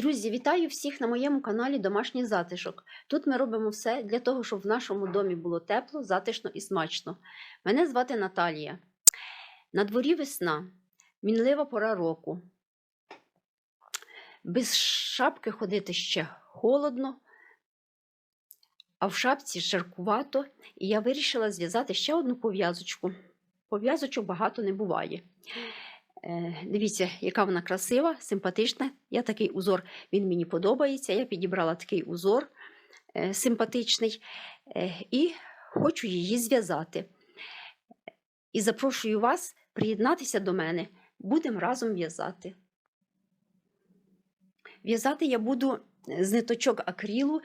Друзі, вітаю всіх на моєму каналі Домашній затишок. Тут ми робимо все для того, щоб в нашому домі було тепло, затишно і смачно. Мене звати Наталія. На дворі весна, мінлива пора року. Без шапки ходити ще холодно, а в шапці жаркувато, і я вирішила зв'язати ще одну пов'язочку. Пов'язочок багато не буває. Е, Дивіться, яка вона красива, симпатична. Я такий узор, він мені подобається. Я підібрала такий узор е, симпатичний е, і хочу її зв'язати. І запрошую вас приєднатися до мене. Будемо разом в'язати. В'язати я буду з ниточок акрилу.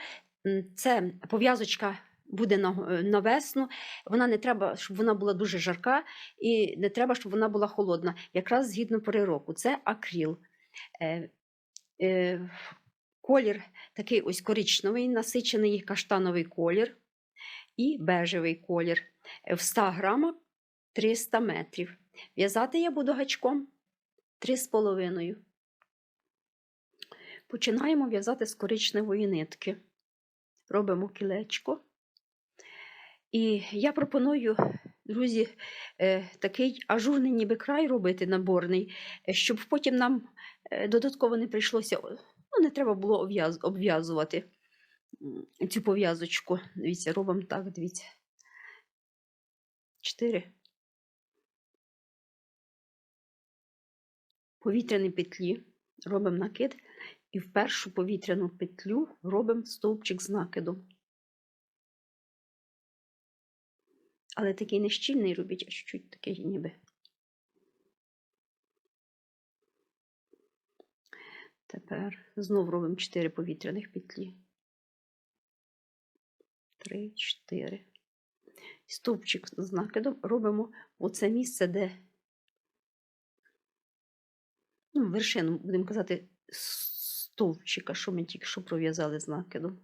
М, Це пов'язочка буде на, на весну. Вона не треба, щоб вона була дуже жарка, і не треба, щоб вона була холодна. Якраз згідно пори року. Це акрил. Е, е, колір такий ось коричневий, насичений каштановий колір і бежевий колір. Е, В 100 грамах 300 метрів. В'язати я буду гачком 3,5. Починаємо в'язати з коричневої нитки. Робимо кілечко. І я пропоную, друзі, е, такий ажурний ніби край робити наборний, е, щоб потім нам е, додатково не прийшлося, ну, не треба було обв'язувати цю пов'язочку. Дивіться, робимо так, дивіться. Чотири. Повітряні петлі робимо накид, і в першу повітряну петлю робимо стовпчик з накидом. Але такий не щільний робіть, а чуть-чуть такий ніби. Тепер знов робимо 4 повітряних петлі. 3, 4. Стовпчик з накидом робимо оце місце, де ну, вершину, будемо казати, стовпчика, що ми тільки що пров'язали з накидом.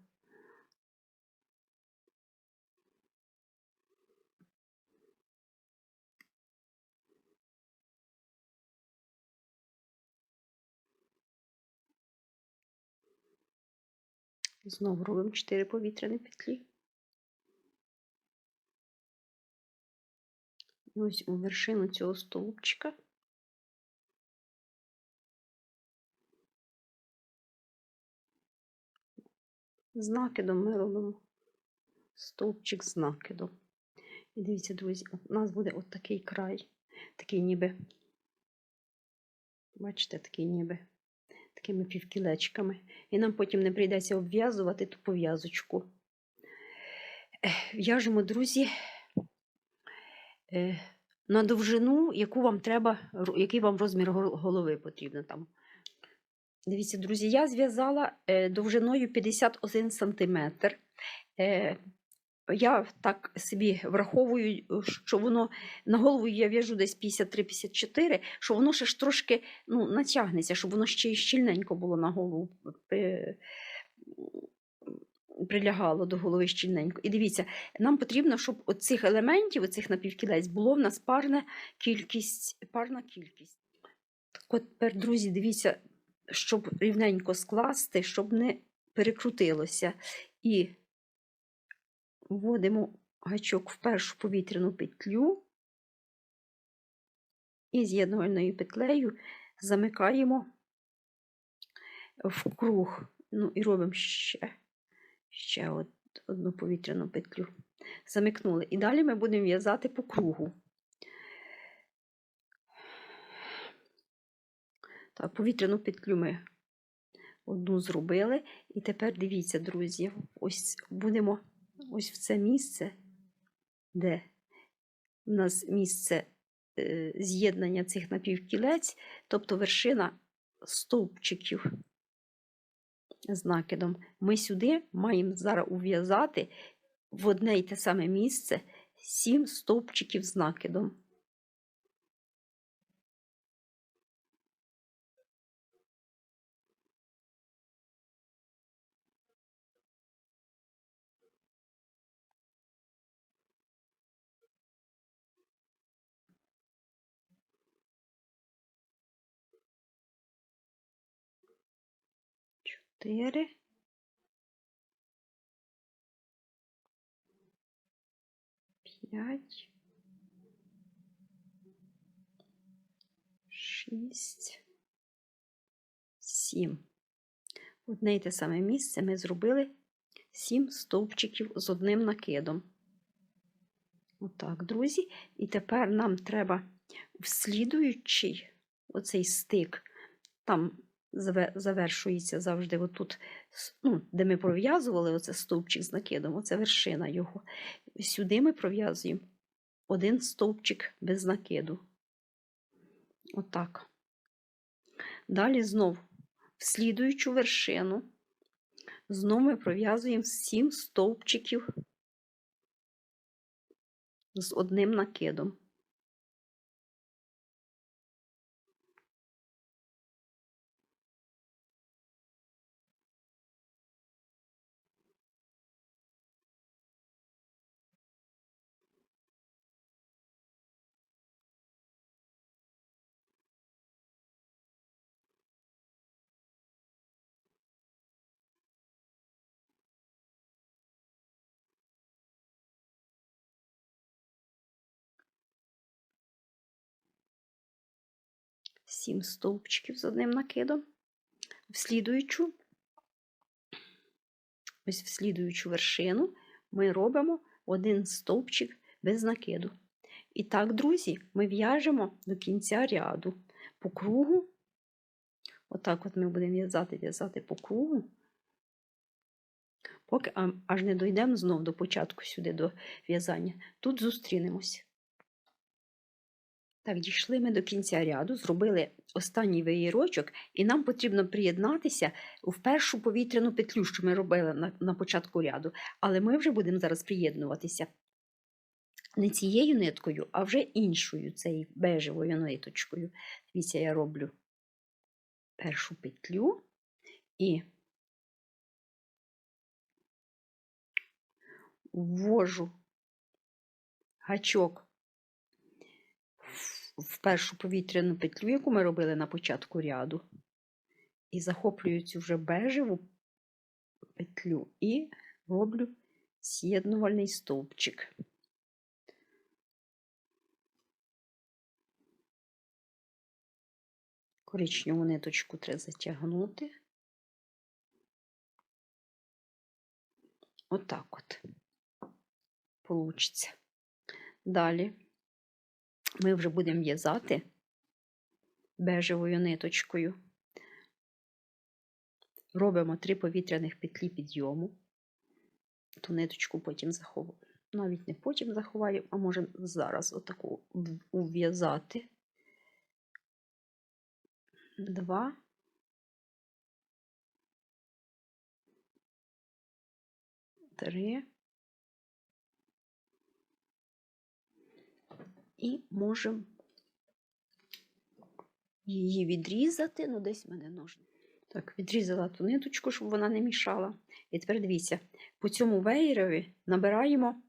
Знову робимо 4 повітряні петлі. Ось у вершину цього стовпчика з накидом ми робимо стовпчик з накидом. І дивіться, друзі, у нас буде от такий край, такий ніби, бачите, такий ніби такими півкілечками. І нам потім не прийдеться обв'язувати ту пов'язочку. В'яжемо, друзі, е, на довжину, яку вам треба, який вам розмір голови потрібно там. Дивіться, друзі, я зв'язала е, довжиною 51 см. Е, я так собі враховую, що воно на голову я в'яжу десь 53-54, що воно ще ж трошки ну, натягнеться, щоб воно ще й щільненько було на голову прилягало до голови щільненько. І дивіться, нам потрібно, щоб оцих елементів, оцих напівкілець, було в нас парна кількість. Парна кількість. Так от тепер, друзі, дивіться, щоб рівненько скласти, щоб не перекрутилося. І вводимо гачок в першу повітряну петлю і з'єднувальною петлею замикаємо в круг. Ну і робимо ще, ще от одну повітряну петлю. Замикнули. І далі ми будемо в'язати по кругу. Так, повітряну петлю ми одну зробили. І тепер дивіться, друзі, ось будемо ось в це місце, де у нас місце е, з'єднання цих напівкілець, тобто вершина стовпчиків з накидом. Ми сюди маємо зараз ув'язати в одне й те саме місце сім стовпчиків з накидом. Чотири. П'ять. Шість. Сім. Одне й те саме місце ми зробили сім стовпчиків з одним накидом. Отак, друзі. І тепер нам треба в слідуючий оцей стик, там завершується завжди отут, ну, де ми пров'язували оце стовпчик з накидом, оце вершина його. Сюди ми пров'язуємо один стовпчик без накиду. Отак. Далі знов в слідуючу вершину. Знову ми пров'язуємо сім стовпчиків з одним накидом. Сім стовпчиків з одним накидом. В слідуючу, ось в слідуючу вершину ми робимо один стовпчик без накиду. І так, друзі, ми в'яжемо до кінця ряду по кругу. Отак от ми будемо в'язати, в'язати по кругу, поки аж не дійдемо знов до початку сюди до в'язання. Тут зустрінемось. Так, дійшли ми до кінця ряду, зробили останній виїрочок, і нам потрібно приєднатися в першу повітряну петлю, що ми робили на, на початку ряду. Але ми вже будемо зараз приєднуватися не цією ниткою, а вже іншою, цією бежевою ниточкою. Дивіться, я роблю першу петлю і ввожу гачок в- першу повітряну петлю, яку ми робили на початку ряду, і захоплюю цю вже бежеву петлю і роблю з'єднувальний стовпчик. Коричневу ниточку треба затягнути. Отак от получиться. Далі ми вже будемо в'язати бежевою ниточкою. Робимо три повітряних петлі підйому. Ту ниточку потім заховаю. Навіть не потім заховаю, а може зараз отаку ув'язати. Два. Три. І можемо її відрізати, ну десь в мене ножни. Так, відрізала ту ниточку, щоб вона не мішала. І тепер дивіться, по цьому веєрові набираємо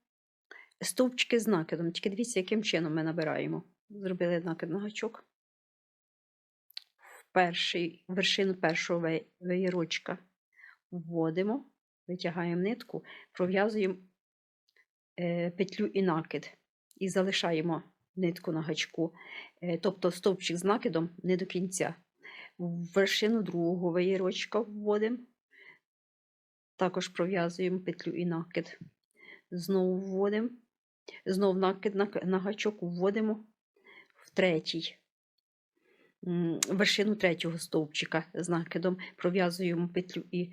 стовпчики з накидом. Тільки дивіться, яким чином ми набираємо. Зробили накид на гачок. В перший, вершину першого веєрочка вводимо, витягаємо нитку, пров'язуємо е, петлю і накид. І залишаємо нитку на гачку. Е, тобто стовпчик з накидом не до кінця. В вершину другого веєрочка вводимо. Також пров'язуємо петлю і накид. Знову вводимо. Знову накид на, гачок вводимо в третій. Вершину третього стовпчика з накидом пров'язуємо петлю і,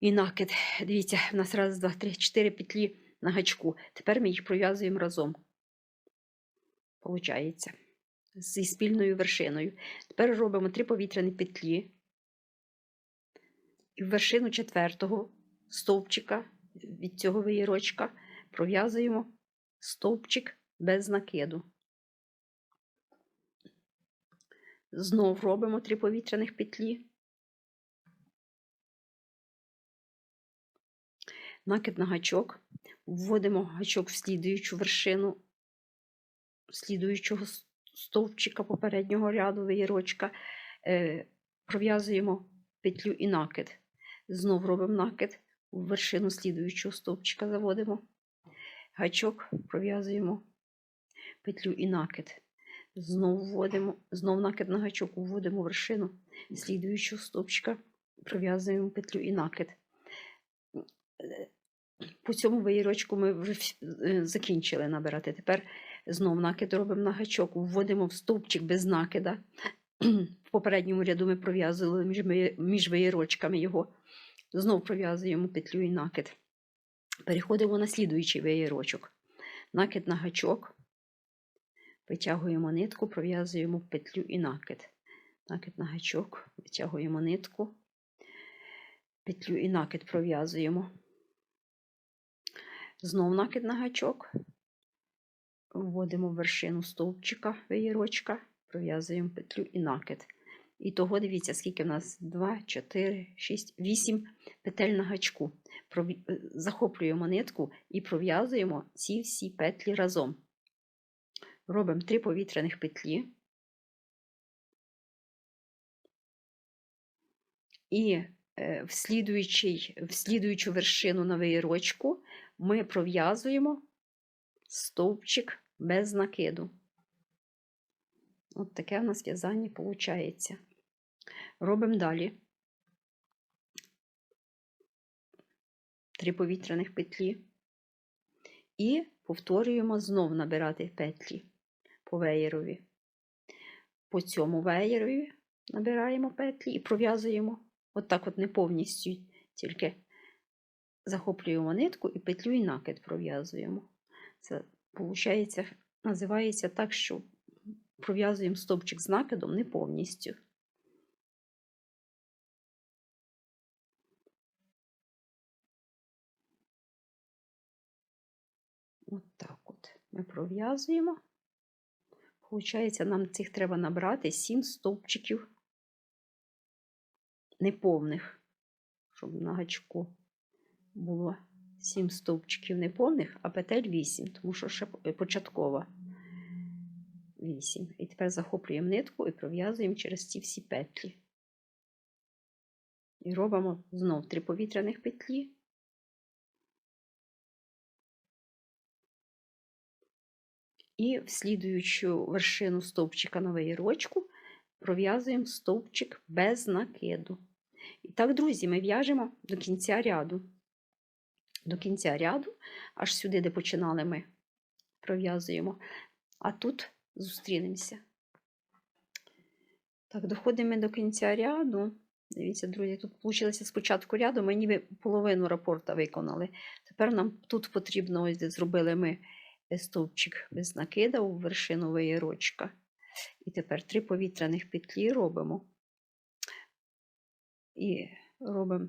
і накид. Дивіться, в нас раз, два, три, чотири петлі на гачку. Тепер ми їх пров'язуємо разом. Получається. Зі спільною вершиною. Тепер робимо три повітряні петлі. І в вершину четвертого стовпчика від цього виєрочка пров'язуємо стовпчик без накиду. Знов робимо три повітряних петлі. Накид на гачок. Вводимо гачок в слідуючу вершину слідуючого стовпчика попереднього ряду виєрочка. Е, пров'язуємо петлю і накид. Знов робимо накид, в вершину слідуючого стовпчика заводимо. Гачок пров'язуємо петлю і накид. Знов вводимо, знов накид на гачок, вводимо вершину слідуючого стовпчика, пров'язуємо петлю і накид. Е, По цьому виїрочку ми е, закінчили набирати. Тепер знов накид робимо на гачок, вводимо в стовпчик без накида. В попередньому ряду ми пров'язували між, між виїрочками його. Знов пров'язуємо петлю і накид. Переходимо на слідуючий виїрочок. Накид на гачок. Витягуємо нитку, пров'язуємо петлю і накид. Накид на гачок, витягуємо нитку, петлю і накид пров'язуємо. Знов накид на гачок. Вводимо вершину стовпчика виїрочка, пров'язуємо петлю і накид. І того дивіться, скільки в нас 2, 4, 6, 8 петель на гачку. Е, Захоплюємо нитку і пров'язуємо ці всі петлі разом. Робимо 3 повітряних петлі. І е, в, слідуючу вершину на виїрочку ми пров'язуємо стовпчик без накиду. От таке в нас в'язання виходить. Робимо далі. Три повітряних петлі. І повторюємо знов набирати петлі по веєрові. По цьому веєрові набираємо петлі і пров'язуємо отак от не повністю, тільки захоплюємо нитку і петлю і накид пров'язуємо. Це виходить, називається так, що пров'язуємо стовпчик з накидом не повністю. От так от ми пров'язуємо. Получається, нам цих треба набрати 7 стовпчиків неповних, щоб на гачку було 7 стовпчиків неповних, а петель 8, тому що ще початкова 8. І тепер захоплюємо нитку і пров'язуємо через ці всі петлі. І робимо знов 3 повітряних петлі. І в слідуючу вершину стовпчика на виїрочку пров'язуємо стовпчик без накиду. І так, друзі, ми в'яжемо до кінця ряду. До кінця ряду, аж сюди, де починали ми, пров'язуємо. А тут зустрінемося. Так, доходимо до кінця ряду. Дивіться, друзі, тут вийшло спочатку ряду, ми ніби половину рапорта виконали. Тепер нам тут потрібно, ось зробили ми е, стовпчик без накида у вершину виєрочка. І тепер три повітряних петлі робимо. І робимо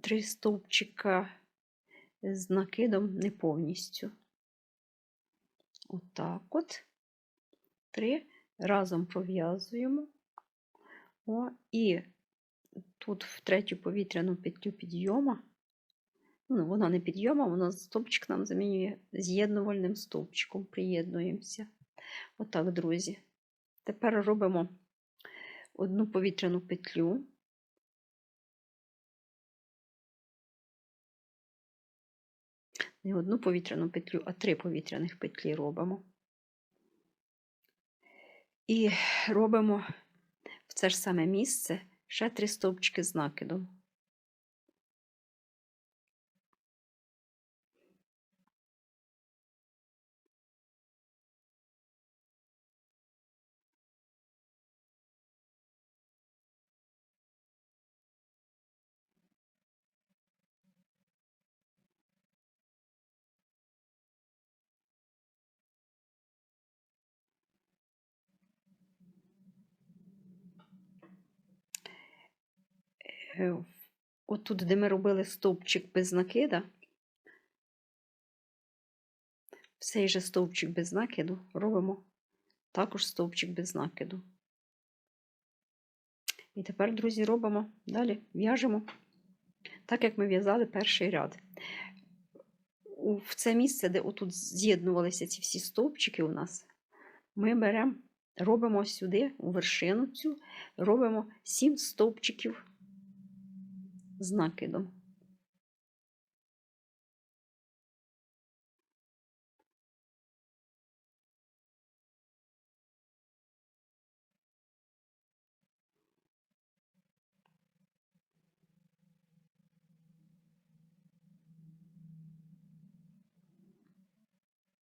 три стовпчика з накидом не повністю. Отак от. Три разом пров'язуємо. О, і тут в третю повітряну петлю підйома. Ну, вона не підйома, вона стовпчик нам замінює з'єднувальним стовпчиком. Приєднуємося. Отак, друзі. Тепер робимо одну повітряну петлю. Не одну повітряну петлю, а три повітряних петлі робимо. І робимо в це ж саме місце ще три стовпчики з накидом. Отут, де ми робили стовпчик без накида, в цей же стовпчик без накиду робимо також стовпчик без накиду. І тепер, друзі, робимо далі, в'яжемо так, як ми в'язали перший ряд. В це місце, де отут з'єднувалися ці всі стовпчики у нас, ми беремо, робимо сюди, у вершину цю, робимо 7 стовпчиків з накидом.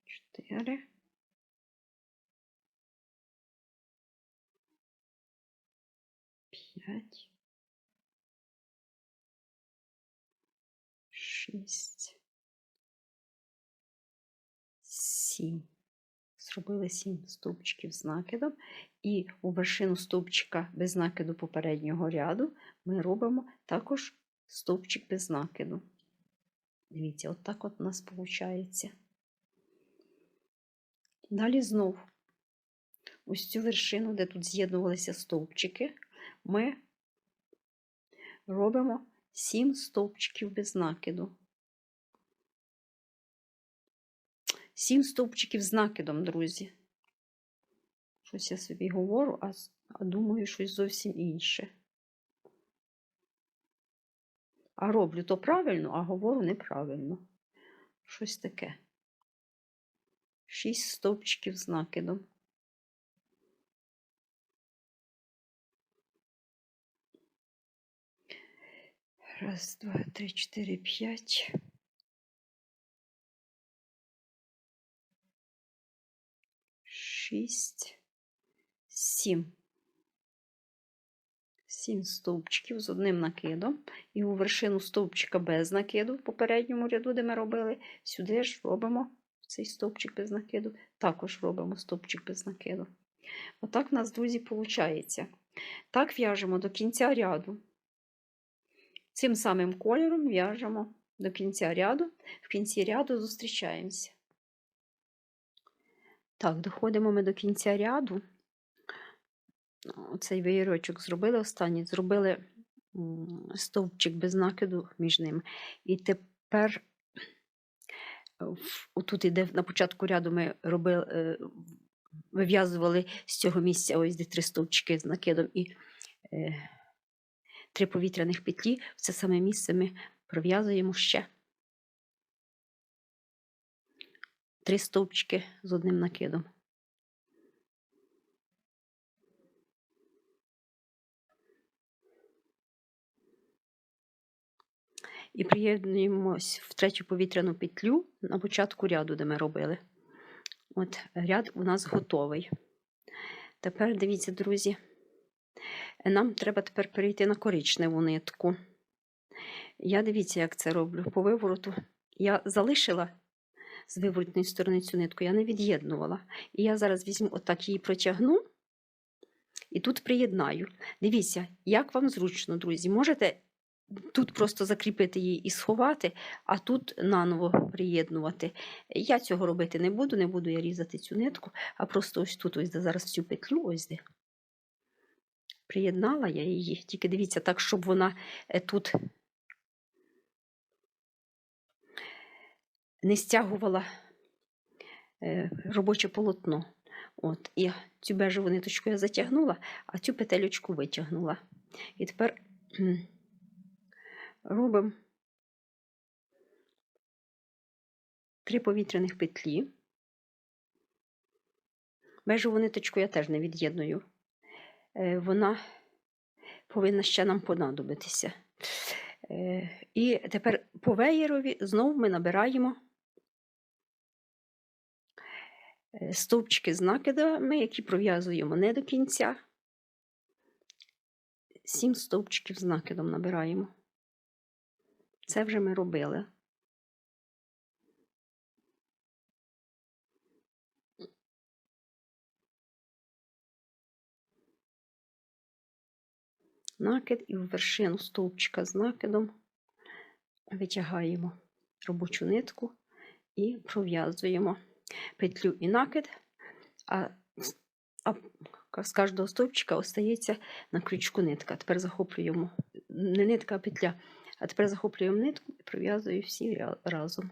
Чотири. П'ять. Шість. Сім. Зробили сім стовпчиків з накидом. І у вершину стовпчика без накиду попереднього ряду ми робимо також стовпчик без накиду. Дивіться, от так от у нас виходить. Далі знов ось цю вершину, де тут з'єднувалися стовпчики, ми робимо 7 стовпчиків без накиду. 7 стовпчиків з накидом, друзі. Щось я собі говорю, а, а думаю, щось зовсім інше. А роблю то правильно, а говорю неправильно. Щось таке. 6 стовпчиків з накидом. Раз, два, три, чотири, п'ять. Шість, сім. Сім стовпчиків з одним накидом. І у вершину стовпчика без накиду в попередньому ряду, де ми робили, сюди ж робимо цей стовпчик без накиду, також робимо стовпчик без накиду. Отак у нас, друзі, виходить. Так в'яжемо до кінця ряду. Цим самим кольором в'яжемо до кінця ряду, в кінці ряду зустрічаємося. Так, доходимо ми до кінця ряду. Оцей веєрочок зробили останній, зробили стовпчик без накиду між ними. І тепер Отут іде на початку ряду ми робили, е, вив'язували з цього місця ось де три стовпчики з накидом і е, три повітряних петлі. В це саме місце ми пров'язуємо ще три стовпчики з одним накидом. і приєднуємось в третю повітряну петлю на початку ряду, де ми робили. От Ряд у нас готовий. Тепер дивіться, друзі, нам треба тепер перейти на коричневу нитку. Я дивіться, як це роблю. По вивороту я залишила з виворотної сторони цю нитку, я не від'єднувала. І я зараз візьму отак її протягну і тут приєднаю. Дивіться, як вам зручно, друзі. Можете Тут просто закріпити її і сховати, а тут наново приєднувати. Я цього робити не буду, не буду я різати цю нитку, а просто ось тут, ось де зараз цю петлю, ось де. Приєднала я її, тільки дивіться, так, щоб вона е, тут не стягувала е, робоче полотно. От, І цю бежеву ниточку я затягнула, а цю петелючку витягнула. І тепер робимо три повітряних петлі. Бежеву ниточку я теж не від'єдную. Е, вона повинна ще нам понадобитися. Е, і тепер по веєрові знову ми набираємо е, стовпчики з накидами, які пров'язуємо не до кінця. Сім стовпчиків з накидом набираємо. Це вже ми робили. Накид і в вершину стовпчика з накидом витягаємо робочу нитку і пров'язуємо петлю і накид, а а з кожного стовпчика остається на крючку нитка. Тепер захоплюємо не нитка, а петля. А тепер захоплюємо нитку і прив'язую всі разом.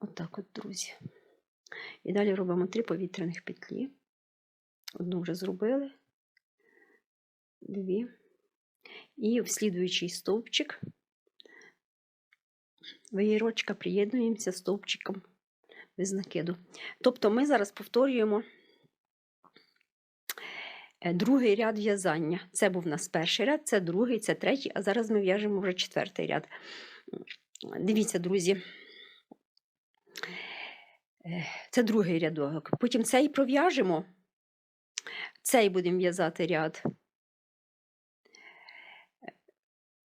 Отак от, от, друзі. І далі робимо три повітряних петлі. Одну вже зробили, дві. І в слідуючий стовпчик виєрочка приєднуємося стовпчиком без накиду. Тобто ми зараз повторюємо е, другий ряд в'язання. Це був у нас перший ряд, це другий, це третій, а зараз ми в'яжемо вже четвертий ряд. Дивіться, друзі. Е, Це другий рядок. Потім цей пров'яжемо, цей будемо в'язати ряд.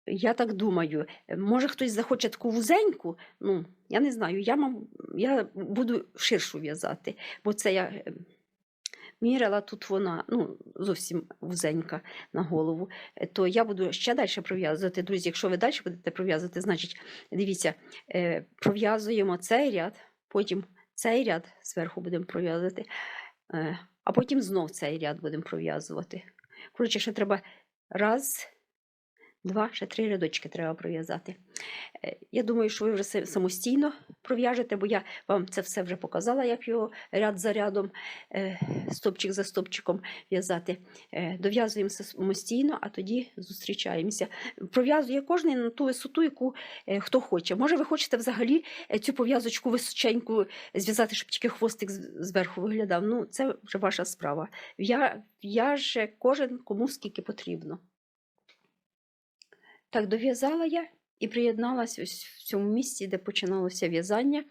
Я так думаю, е, може хтось захоче таку вузеньку, ну, я не знаю, я, мам, я буду ширшу в'язати, бо це я е, міряла, тут вона ну, зовсім вузенька на голову, Е, то я буду ще далі пров'язувати. Друзі, якщо ви далі будете пров'язувати, значить, дивіться, пров'язуємо цей ряд, потім цей ряд зверху будемо пров'язувати, а потім знов цей ряд будемо пров'язувати. Коротше, ще треба раз, два, ще три рядочки треба пров'язати. Е, Я думаю, що ви вже самостійно пров'яжете, бо я вам це все вже показала, як його ряд за рядом, е, стопчик за стопчиком в'язати. Е, Дов'язуємо самостійно, а тоді зустрічаємося. Пров'язує кожен на ту висоту, яку хто хоче. Може, ви хочете взагалі цю пов'язочку височеньку зв'язати, щоб тільки хвостик зверху виглядав. Ну, це вже ваша справа. В'я- В'яже кожен кому скільки потрібно. Так, дов'язала я і приєдналась ось в цьому місці, де починалося в'язання.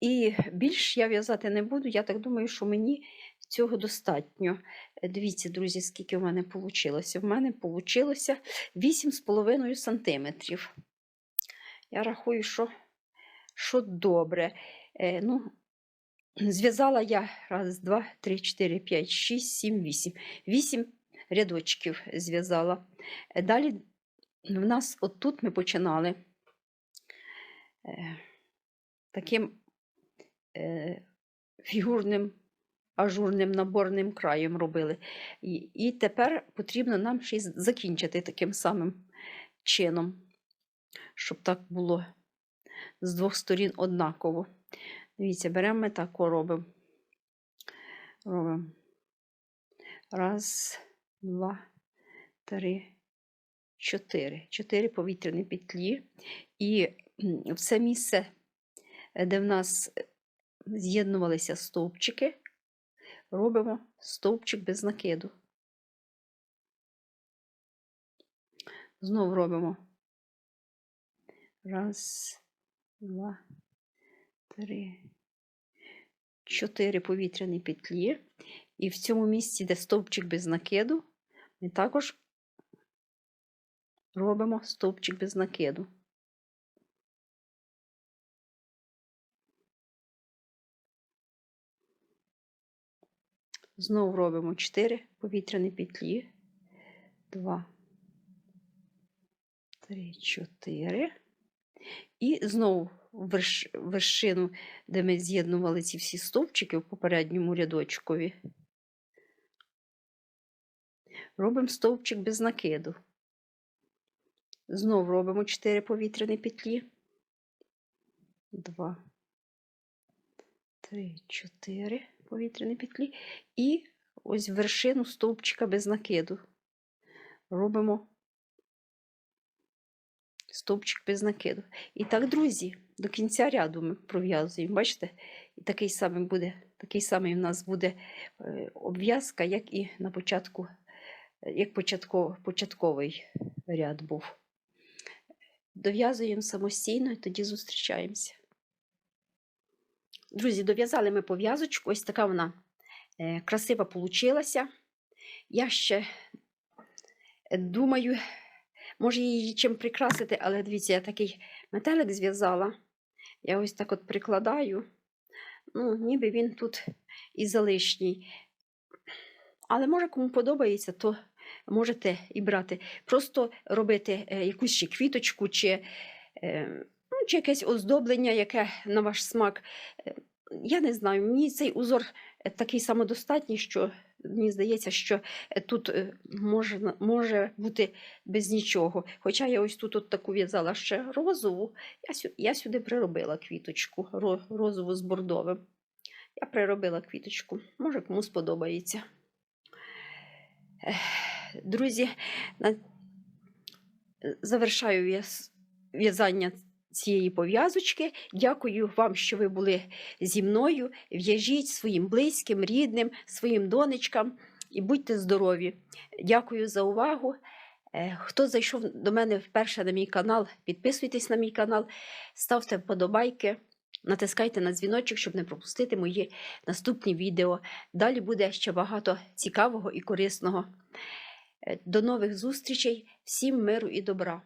І більш я в'язати не буду. Я так думаю, що мені цього достатньо. Дивіться, друзі, скільки в мене вийшло. В мене вийшло 8,5 сантиметрів. Я рахую, що, що добре. Е, ну, зв'язала я раз, два, три, чотири, п'ять, шість, сім, вісім. Вісім рядочків зв'язала. Е, Далі в нас отут ми починали е, таким е, фігурним ажурним наборним краєм робили. І, тепер потрібно нам ще й закінчити таким самим чином, щоб так було з двох сторін однаково. Дивіться, беремо ми тако робимо. Робимо. Раз, два, три, чотири. Чотири повітряні петлі. І в це місце, е, де в нас е, з'єднувалися стовпчики, робимо стовпчик без накиду. Знову робимо. Раз, два, три, чотири повітряні петлі. І в цьому місці, де стовпчик без накиду, ми також робимо стовпчик без накиду. Знову робимо 4 повітряні петлі. 2, 3, 4. І знову вершину, де ми з'єднували ці всі стовпчики в попередньому рядочкові. Робимо стовпчик без накиду. Знову робимо 4 повітряні петлі. 2, 3, 4 повітряні петлі. І ось вершину стовпчика без накиду. Робимо стовпчик без накиду. І так, друзі, до кінця ряду ми пров'язуємо. Бачите? І такий самий буде, такий самий у нас буде е, обв'язка, як і на початку, як початково, початковий ряд був. Дов'язуємо самостійно і тоді зустрічаємося. Друзі, дов'язали ми пов'язочку. Ось така вона е, красива получилася. Я ще думаю, може її чим прикрасити, але дивіться, я такий метелик зв'язала. Я ось так от прикладаю. Ну, ніби він тут і залишній. Але може, кому подобається, то можете і брати. Просто робити е, якусь ще квіточку, чи, е, ну, чи якесь оздоблення, яке на ваш смак. Е, Я не знаю, мені цей узор такий самодостатній, що мені здається, що тут може, може бути без нічого. Хоча я ось тут от таку в'язала ще розову, я, я сюди приробила квіточку розову з бордовим. Я приробила квіточку. Може, кому сподобається. Друзі, завершаю в'язання цієї пов'язочки. Дякую вам, що ви були зі мною. В'яжіть своїм близьким, рідним, своїм донечкам і будьте здорові. Дякую за увагу. Е, Хто зайшов до мене вперше на мій канал, підписуйтесь на мій канал, ставте вподобайки, натискайте на дзвіночок, щоб не пропустити мої наступні відео. Далі буде ще багато цікавого і корисного. Е, До нових зустрічей, всім миру і добра!